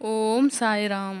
ఓం సాయిరామ్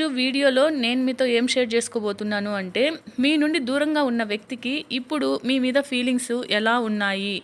వీడియోలో నేను మీతో ఏం షేర్ చేసుకోబోతున్నాను అంటే మీ నుండి దూరంగా ఉన్న వ్యక్తికి ఇప్పుడు మీ మీద ఫీలింగ్స్ ఎలా ఉన్నాయి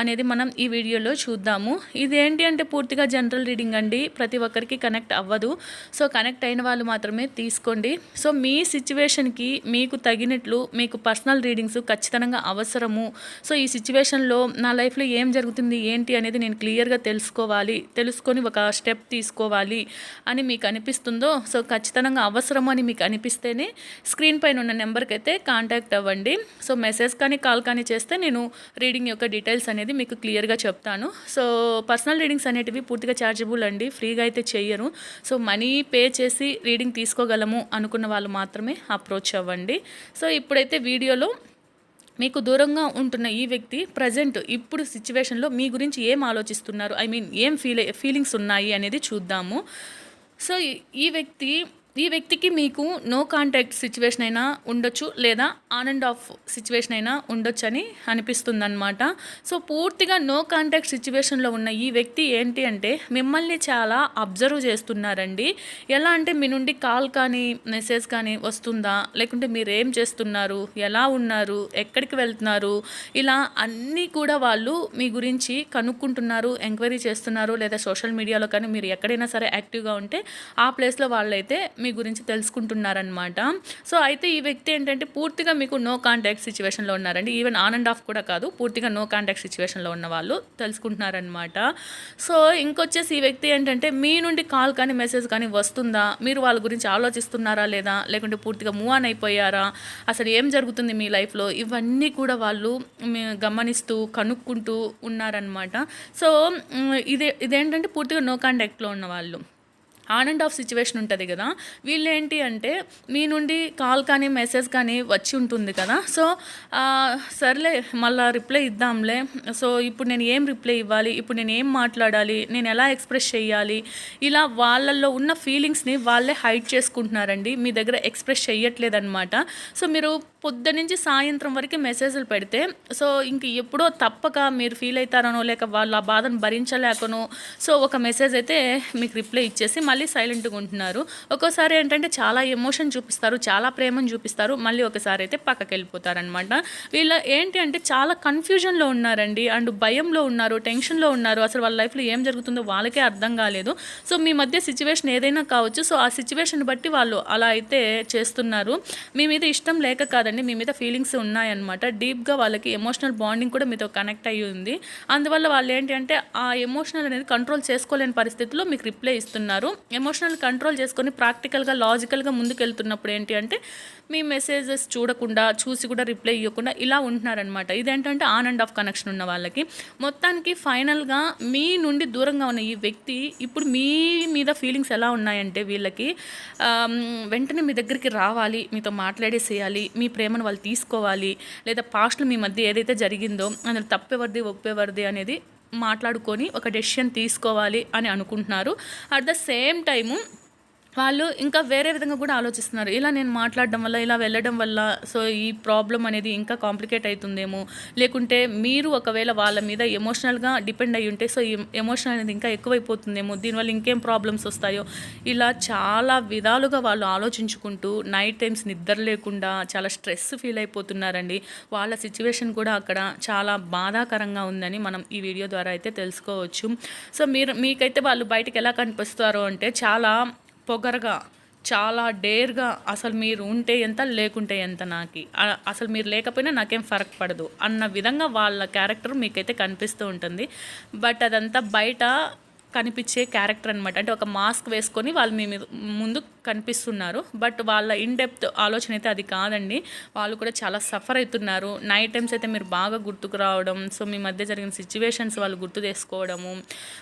అనేది మనం ఈ వీడియోలో చూద్దాము. ఇది ఏంటి అంటే పూర్తిగా జనరల్ రీడింగ్ అండి. ప్రతి ఒక్కరికి కనెక్ట్ అవ్వదు. సో కనెక్ట్ అయిన వాళ్ళు మాత్రమే తీసుకోండి. సో మీ సిచ్యువేషన్కి మీకు తగినట్లు మీకు పర్సనల్ రీడింగ్స్ ఖచ్చితంగా అవసరము. సో ఈ సిచ్యువేషన్లో నా లైఫ్లో ఏం జరుగుతుంది ఏంటి అనేది నేను క్లియర్గా తెలుసుకోవాలి తెలుసుకొని ఒక స్టెప్ తీసుకోవాలి అని మీకు అనిపిస్తుందో సో ఖచ్చితంగా అవసరం అని మీకు అనిపిస్తేనే స్క్రీన్ పైన ఉన్న నెంబర్కి అయితే కాంటాక్ట్ అవ్వండి. సో మెసేజ్ కానీ కాల్ కానీ చేస్తే నేను రీడింగ్ యొక్క డీటెయిల్స్ అనేది మీకు క్లియర్గా చెప్తాను. సో పర్సనల్ రీడింగ్స్ అనేటివి పూర్తిగా ఛార్జబుల్ అండి. ఫ్రీగా అయితే చెయ్యరు. సో మనీ పే చేసి రీడింగ్ తీసుకోగలము అనుకున్న వాళ్ళు మాత్రమే అప్రోచ్ అవ్వండి. సో ఇప్పుడైతే వీడియోలో మీకు దూరంగా ఉంటున్న ఈ వ్యక్తి ప్రజెంట్ ఇప్పుడు సిచ్యువేషన్లో మీ గురించి ఏం ఆలోచిస్తున్నారు? ఐ మీన్ ఏం ఫీల్ ఫీలింగ్స్ ఉన్నాయి అనేది చూద్దాము. సో ఈ వ్యక్తి ఈ వ్యక్తికి మీకు నో కాంటాక్ట్ సిచ్యువేషన్ అయినా ఉండొచ్చు లేదా ఆన్ అండ్ ఆఫ్ సిచ్యువేషన్ అయినా ఉండొచ్చు అని అనిపిస్తుందన్నమాట. సో పూర్తిగా నో కాంటాక్ట్ సిచ్యువేషన్లో ఉన్న ఈ వ్యక్తి ఏంటి అంటే మిమ్మల్ని చాలా అబ్జర్వ్ చేస్తున్నారండి. ఎలా అంటే మీ నుండి కాల్ కానీ మెసేజ్ కానీ వస్తుందా? లేకుంటే మీరు ఏం చేస్తున్నారు? ఎలా ఉన్నారు? ఎక్కడికి వెళ్తున్నారు? ఇలా అన్నీ కూడా వాళ్ళు మీ గురించి కనుక్కుంటున్నారు ఎంక్వైరీ చేస్తున్నారు. లేదా సోషల్ మీడియాలో కానీ మీరు ఎక్కడైనా సరే యాక్టివ్గా ఉంటే ఆ ప్లేస్లో వాళ్ళైతే మీ గురించి తెలుసుకుంటున్నారనమాట సో అయితే ఈ వ్యక్తి ఏంటంటే పూర్తిగా మీకు నో కాంటాక్ట్ సిచ్యువేషన్లో ఉన్నారండి. ఈవెన్ ఆన్ అండ్ ఆఫ్ కూడా కాదు పూర్తిగా నో కాంటాక్ట్ సిచ్యువేషన్లో ఉన్న వాళ్ళు తెలుసుకుంటున్నారనమాట సో ఇంకొచ్చేసి ఈ వ్యక్తి ఏంటంటే మీ నుండి కాల్ కానీ మెసేజ్ కానీ వస్తుందా? మీరు వాళ్ళ గురించి ఆలోచిస్తున్నారా లేదా? లేకుంటే పూర్తిగా మూవ్ ఆన్ అయిపోయారా? అసలు ఏం జరుగుతుంది మీ లైఫ్లో ఇవన్నీ కూడా వాళ్ళు మీ- గమనిస్తూ కనుక్కుంటూ ఉన్నారనమాట సో ఇదే ఇదేంటంటే పూర్తిగా నో కాంటాక్ట్లో ఉన్న వాళ్ళు. ఆన్ అండ్ ఆఫ్ సిచ్యువేషన్ ఉంటుంది కదా. వీళ్ళు ఏంటి అంటే మీ నుండి కాల్ కానీ మెసేజ్ కానీ వచ్చి ఉంటుంది కదా. సో సర్లే మళ్ళీ రిప్లై ఇద్దాంలే. సో ఇప్పుడు నేను ఏం రిప్లై ఇవ్వాలి? ఇప్పుడు నేను ఏం మాట్లాడాలి? నేను ఎలా ఎక్స్ప్రెస్ చేయాలి? ఇలా వాళ్ళల్లో ఉన్న ఫీలింగ్స్ని వాళ్ళే హైడ్ చేసుకుంటున్నారండి. మీ దగ్గర ఎక్స్ప్రెస్ చేయట్లేదన్నమాట సో మీరు పొద్దు నుంచి సాయంత్రం వరకు మెసేజ్లు పెడితే సో ఇంక ఎప్పుడో తప్పక మీరు ఫీల్ అవుతారనో లేక వాళ్ళు ఆ బాధను భరించలేకనో సో ఒక మెసేజ్ అయితే మీకు రిప్లై ఇచ్చేసి మళ్ళీ మళ్ళీ సైలెంట్గా ఉంటున్నారు. ఒక్కోసారి ఏంటంటే చాలా ఎమోషన్ చూపిస్తారు చాలా ప్రేమను చూపిస్తారు మళ్ళీ ఒకసారి అయితే పక్కకి వెళ్ళిపోతారనమాట వీళ్ళ ఏంటి అంటే చాలా కన్ఫ్యూజన్లో ఉన్నారండి. అండ్ భయంలో ఉన్నారు టెన్షన్లో ఉన్నారు. అసలు వాళ్ళ లైఫ్లో ఏం జరుగుతుందో వాళ్ళకే అర్థం కాలేదు. సో మీ మధ్య సిచ్యువేషన్ ఏదైనా కావచ్చు. సో ఆ సిచ్యువేషన్ బట్టి వాళ్ళు అలా అయితే చేస్తున్నారు. మీ మీద ఇష్టం లేక కాదండి మీ మీద ఫీలింగ్స్ ఉన్నాయన్నమాట. డీప్గా వాళ్ళకి ఎమోషనల్ బాండింగ్ కూడా మీతో కనెక్ట్ అయ్యి ఉంది. అందువల్ల వాళ్ళు ఏంటి అంటే ఆ ఎమోషనల్ అనేది కంట్రోల్ చేసుకోలేని పరిస్థితిలో మీకు రిప్లై ఇస్తున్నారు. ఎమోషనల్ కంట్రోల్ చేసుకొని ప్రాక్టికల్గా లాజికల్గా ముందుకెళ్తున్నప్పుడు ఏంటి అంటే మీ మెసేజెస్ చూడకుండా చూసి కూడా రిప్లై ఇవ్వకుండా ఇలా ఉంటున్నారనమాట ఇదేంటంటే ఆన్ అండ్ ఆఫ్ కనెక్షన్ ఉన్న వాళ్ళకి. మొత్తానికి ఫైనల్గా మీ నుండి దూరంగా ఉన్న ఈ వ్యక్తి ఇప్పుడు మీ మీద ఫీలింగ్స్ ఎలా ఉన్నాయంటే వీళ్ళకి వెంటనే మీ దగ్గరికి రావాలి మీతో మాట్లాడేసేయాలి మీ ప్రేమను వాళ్ళు తీసుకోవాలి లేదా పాస్ట్లో మీ మధ్య ఏదైతే జరిగిందో అందులో తప్పెవరిది ఒప్పేవరిది అనేది మాట్లాడుకొని ఒక డెసిషన్ తీసుకోవాలి అని అనుకుంటున్నారు. అట్ ద సేమ్ టైము వాళ్ళు ఇంకా వేరే విధంగా కూడా ఆలోచిస్తున్నారు. ఇలా నేను మాట్లాడడం వల్ల ఇలా వెళ్ళడం వల్ల సో ఈ ప్రాబ్లం అనేది ఇంకా కాంప్లికేట్ అవుతుందేమో లేకుంటే మీరు ఒకవేళ వాళ్ళ మీద ఎమోషనల్గా డిపెండ్ అయ్యి ఉంటే సో ఈ ఎమోషన్ అనేది ఇంకా ఎక్కువైపోతుందేమో? దీనివల్ల ఇంకేం ప్రాబ్లమ్స్ వస్తాయో? ఇలా చాలా విధాలుగా వాళ్ళు ఆలోచించుకుంటూ నైట్ టైమ్స్ నిద్ర లేకుండా చాలా స్ట్రెస్ ఫీల్ అయిపోతున్నారండి. వాళ్ళ సిచ్యువేషన్ కూడా అక్కడ చాలా బాధాకరంగా ఉందని మనం ఈ వీడియో ద్వారా అయితే తెలుసుకోవచ్చు. సో మీరు మీకైతే వాళ్ళు బయటకు ఎలా కనిపిస్తారో అంటే చాలా పొగరగా చాలా డేర్గా అసలు మీరు ఉంటే ఎంత లేకుంటే ఎంత నాకు. అసలు మీరు లేకపోయినా నాకేం ఫరక్ పడదు. అన్న విధంగా వాళ్ళ క్యారెక్టర్ మీకైతే కనిపిస్తూ ఉంటుంది. బట్ అదంతా బయట కనిపించే క్యారెక్టర్ అనమాట అంటే ఒక మాస్క్ వేసుకొని వాళ్ళు మీ ముందు కనిపిస్తున్నారు. బట్ వాళ్ళ ఇన్ డెప్త్ ఆలోచన అయితే అది కాదండి. వాళ్ళు కూడా చాలా సఫర్ అవుతున్నారు. నైట్ టైమ్స్ అయితే మీరు బాగా గుర్తుకు రావడం సో మీ మధ్య జరిగిన సిచ్యువేషన్స్ వాళ్ళు గుర్తు చేసుకోవడము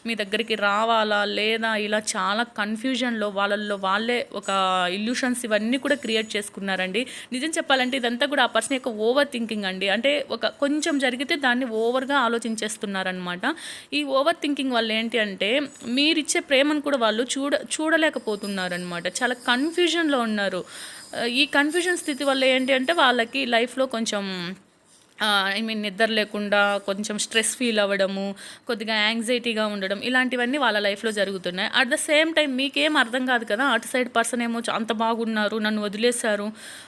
మీ దగ్గరికి రావాలా లేదా ఇలా చాలా కన్ఫ్యూజన్లో వాళ్ళల్లో వాళ్ళే ఒక ఇల్యూషన్స్ ఇవన్నీ కూడా క్రియేట్ చేసుకున్నారండి. నిజం చెప్పాలంటే ఇదంతా కూడా ఆ పర్సన్ యొక్క ఓవర్ థింకింగ్ అండి. అంటే ఒక కొంచెం జరిగితే దాన్ని ఓవర్గా ఆలోచించేస్తున్నారనమాట ఈ ఓవర్ థింకింగ్ వల్ల ఏంటి అంటే మీరిచ్చే ప్రేమను కూడా వాళ్ళు చూడ చూడలేకపోతున్నారనమాట చాలా కన్ఫ్యూజన్లో ఉన్నారు. ఈ కన్ఫ్యూజన్ స్థితి వల్ల ఏంటి అంటే వాళ్ళకి లైఫ్లో కొంచెం ఐ మీన్ నిద్ర లేకుండా కొంచెం స్ట్రెస్ ఫీల్ అవ్వడము కొద్దిగా యాంగ్జైటీగా ఉండడం ఇలాంటివన్నీ వాళ్ళ లైఫ్లో జరుగుతున్నాయి. అట్ ద సేమ్ టైం మీకేం అర్థం కాదు కదా అటు సైడ్ పర్సన్ ఏమో అంత బాగున్నారు నన్ను వదిలేశారు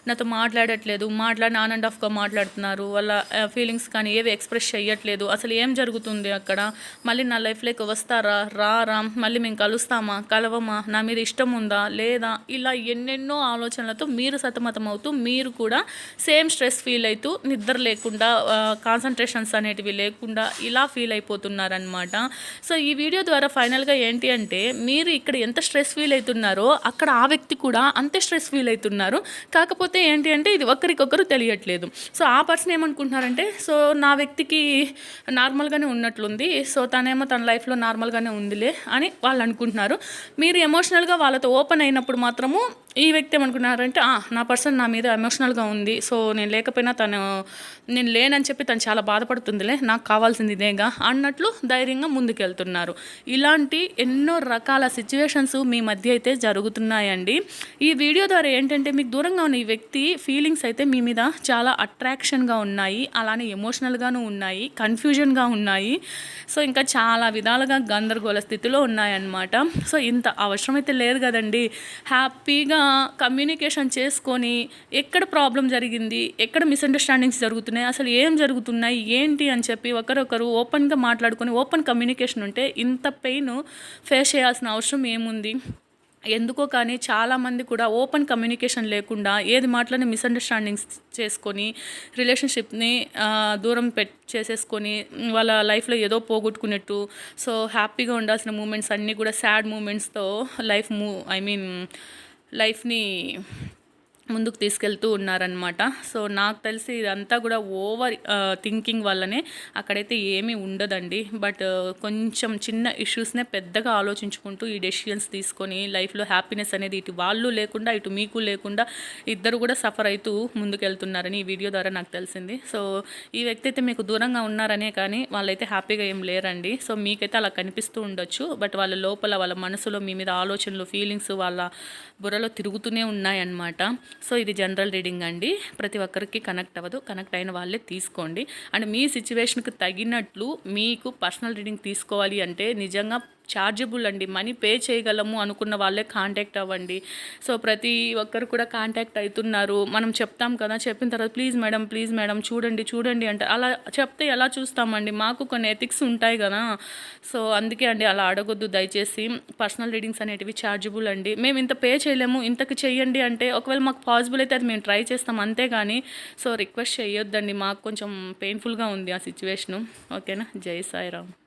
నాతో మాట్లాడట్లేదు మాట్లాడిన ఆన్ అండ్ ఆఫ్గా మాట్లాడుతున్నారు వాళ్ళ ఫీలింగ్స్ కానీ ఏవి ఎక్స్ప్రెస్ చేయట్లేదు అసలు ఏం జరుగుతుంది అక్కడ? మళ్ళీ నా లైఫ్లోకి వస్తారా? రారా? మళ్ళీ మేము కలుస్తామా? కలవమా? నా మీద ఇష్టం ఉందా? లేదా? ఇలా ఎన్నెన్నో ఆలోచనలతో మీరు సతమతం అవుతూ మీరు కూడా సేమ్ స్ట్రెస్ ఫీల్ అవుతూ నిద్ర లేకుండా కాన్సన్ట్రేషన్స్ అనేటివి లేకుండా ఇలా ఫీల్ అయిపోతున్నారనమాట సో ఈ వీడియో ద్వారా ఫైనల్గా ఏంటి అంటే మీరు ఇక్కడ ఎంత స్ట్రెస్ ఫీల్ అవుతున్నారో అక్కడ ఆ వ్యక్తి కూడా అంతే స్ట్రెస్ ఫీల్ అవుతున్నారు. కాకపోతే ఏంటి అంటే ఇది ఒకరికొకరు తెలియట్లేదు. సో ఆ పర్సన్ ఏమనుకుంటున్నారంటే సో నా వ్యక్తికి నార్మల్గానే ఉన్నట్లుంది. సో తనేమో తన లైఫ్లో నార్మల్గానే ఉందిలే అని వాళ్ళు అనుకుంటున్నారు. మీరు ఎమోషనల్గా వాళ్ళతో ఓపెన్ అయినప్పుడు మాత్రము ఈ వ్యక్తి ఏమనుకున్నారంటే నా పర్సన్ నా మీద ఎమోషనల్గా ఉంది సో నేను లేకపోయినా తను నేను లేనని చెప్పి తను చాలా బాధపడుతుందిలే నాకు కావాల్సింది ఇదేగా అన్నట్లు ధైర్యంగా ముందుకెళ్తున్నారు. ఇలాంటి ఎన్నో రకాల సిచ్యువేషన్స్ మీ మధ్య అయితే జరుగుతున్నాయండి. ఈ వీడియో ద్వారా ఏంటంటే మీకు దూరంగా ఉన్న ఈ వ్యక్తి ఫీలింగ్స్ అయితే మీ మీద చాలా అట్రాక్షన్గా ఉన్నాయి అలానే ఎమోషనల్గాను ఉన్నాయి కన్ఫ్యూజన్గా ఉన్నాయి. సో ఇంకా చాలా విధాలుగా గందరగోళ స్థితిలో ఉన్నాయన్నమాట. సో ఇంత అవసరం అయితే లేదు కదండి. హ్యాపీగా కమ్యూనికేషన్ చేసుకొని ఎక్కడ ప్రాబ్లం జరిగింది ఎక్కడ మిస్అండర్స్టాండింగ్స్ జరుగుతున్నాయి అసలు ఏం జరుగుతున్నాయి ఏంటి అని చెప్పి ఒకరొకరు ఓపెన్గా మాట్లాడుకొని ఓపెన్ కమ్యూనికేషన్ ఉంటే ఇంత పెయిన్ ఫేస్ చేయాల్సిన అవసరం ఏముంది? ఎందుకో కానీ చాలామంది కూడా ఓపెన్ కమ్యూనికేషన్ లేకుండా ఏది మాటలని మిస్అండర్స్టాండింగ్స్ చేసుకొని రిలేషన్షిప్ని దూరం పెట్ చేసేసుకొని వాళ్ళ లైఫ్లో ఏదో పోగొట్టుకున్నట్టు సో హ్యాపీగా ఉండాల్సిన మూమెంట్స్ అన్నీ కూడా సాడ్ మూమెంట్స్తో లైఫ్ మూ ఐ మీన్ లైఫ్ని ముందుకు తీసుకెళ్తూ ఉన్నారనమాట సో నాకు తెలిసి ఇదంతా కూడా ఓవర్ థింకింగ్ వల్లనే అక్కడైతే ఏమీ ఉండదండి. బట్ కొంచెం చిన్న ఇష్యూస్నే పెద్దగా ఆలోచించుకుంటూ ఈ డెసిషన్స్ తీసుకొని లైఫ్లో హ్యాపీనెస్ అనేది ఇటు వాళ్ళు లేకుండా ఇటు మీకు లేకుండా ఇద్దరు కూడా సఫర్ అవుతూ ముందుకెళ్తున్నారని ఈ వీడియో ద్వారా నాకు తెలిసింది. సో ఈ వ్యక్తి అయితే మీకు దూరంగా ఉన్నారనే కానీ వాళ్ళైతే హ్యాపీగా ఏం లేరండి. సో మీకైతే అలా కనిపిస్తూ ఉండొచ్చు. బట్ వాళ్ళ లోపల వాళ్ళ మనసులో మీ మీద ఆలోచనలు ఫీలింగ్స్ వాళ్ళ బుర్రలో తిరుగుతూనే ఉన్నాయన్నమాట. సో ఇది జనరల్ రీడింగ్ అండి. ప్రతి ఒక్కరికి కనెక్ట్ అవ్వదు. కనెక్ట్ అయిన వాళ్ళే తీసుకోండి. అండ్ మీ సిచ్యువేషన్కి తగినట్లు మీకు పర్సనల్ రీడింగ్ తీసుకోవాలి అంటే నిజంగా ఛార్జబుల్ అండి. మనీ పే చేయగలము అనుకున్న వాళ్ళే కాంటాక్ట్ అవ్వండి. సో ప్రతి ఒక్కరు కూడా కాంటాక్ట్ అవుతున్నారు మనం చెప్తాం కదా చెప్పిన తర్వాత ప్లీజ్ మేడం ప్లీజ్ మేడం చూడండి చూడండి అంటే. అలా చెప్తే ఎలా చూస్తామండి? మాకు కొన్ని ఎథిక్స్ ఉంటాయి కదా. సో అందుకే అండి అలా అడగొద్దు దయచేసి. పర్సనల్ రీడింగ్స్ అనేటివి ఛార్జబుల్ అండి. మేము ఇంత పే చేయలేము. ఇంతకు చెయ్యండి అంటే ఒకవేళ మాకు పాసిబుల్ అయితే అది మేము ట్రై చేస్తాం అంతేగాని సో రిక్వెస్ట్ చేయొద్దండి. మాకు కొంచెం పెయిన్ఫుల్గా ఉంది ఆ సిచ్యువేషను ఓకేనా జై సాయిరామ్.